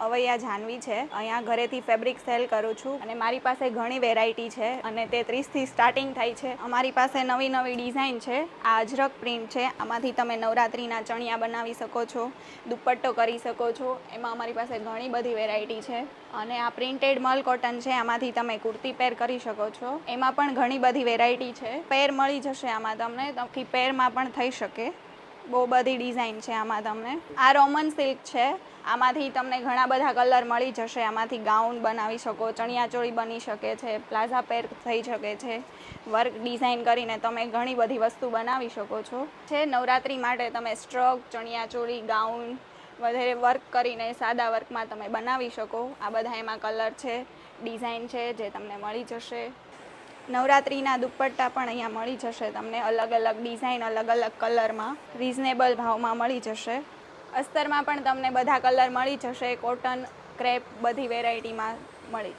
અવૈયા જાનવી છે. અહીંયા ઘરેથી ફેબ્રિક સેલ કરું છું અને મારી પાસે ઘણી વેરાયટી છે અને તે ત્રીસથી સ્ટાર્ટિંગ થાય છે. અમારી પાસે નવી નવી ડિઝાઇન છે. આ અજરક પ્રિન્ટ છે. આમાંથી તમે નવરાત્રિના ચણિયા બનાવી શકો છો, દુપટ્ટો કરી શકો છો. એમાં અમારી પાસે ઘણી બધી વેરાયટી છે. અને આ પ્રિન્ટેડ મલ કોટન છે. આમાંથી તમે કુર્તી પેર કરી શકો છો. એમાં પણ ઘણી બધી વેરાયટી છે. પેર મળી જશે આમાં તમને. પેરમાં પણ થઈ શકે. બહુ બધી ડિઝાઇન છે આમાં તમને. આ રોમન સિલ્ક છે. આમાંથી તમને ઘણા બધા કલર મળી જશે. આમાંથી ગાઉન બનાવી શકો, ચણિયાચોળી બની શકે છે પ્લાઝા પેર થઈ શકે છે. વર્ક ડિઝાઇન કરીને તમે ઘણી બધી વસ્તુ બનાવી શકો છો. છે, નવરાત્રિ માટે તમે સ્ટ્રક ચણિયાચોળી ગાઉન વધારે વર્ક કરીને સાદા વર્કમાં તમે બનાવી શકો. આ બધા એમાં કલર છે ડિઝાઇન છે, જે તમને મળી જશે. નવરાત્રિના દુપટ્ટા પણ અહીંયા મળી જશે. તમને અલગ અલગ ડિઝાઇન, અલગ અલગ કલરમાં રિઝનેબલ ભાવમાં મળી જશે. અસ્તરમાં પણ તમને બધા કલર મળી જશે. કોટન, ક્રેપ બધી વેરાયટીમાં મળી જશે.